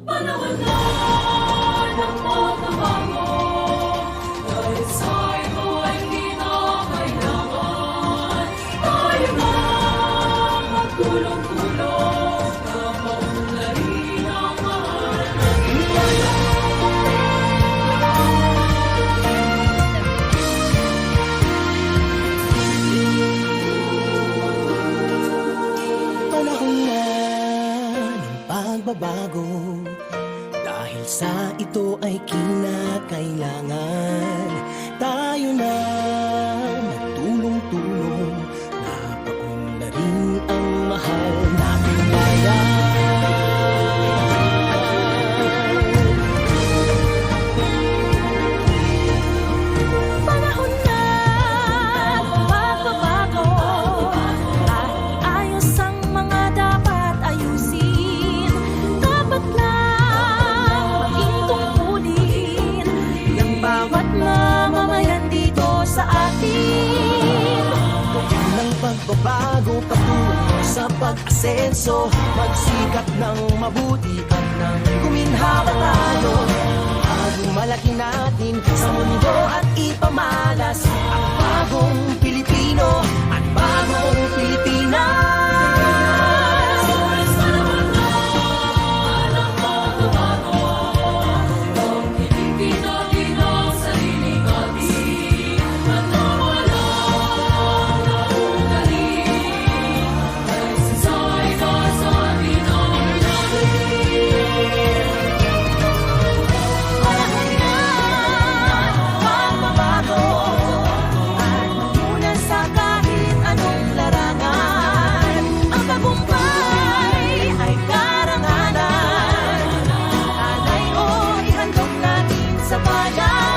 Panahon na ng pagbabago Dahil sa ito ay kinakailangan Tayo na magtulong-tulong pagbabago Dahil sa ito ay kinakailangan mamamayan dito sa atin. Ng pagbabago patungo sa pag-asenso Magsikap ng mabuti at nang guminhawa tayo. Bago malaki natin sa mundo at ipamalas. Ang sa bayan.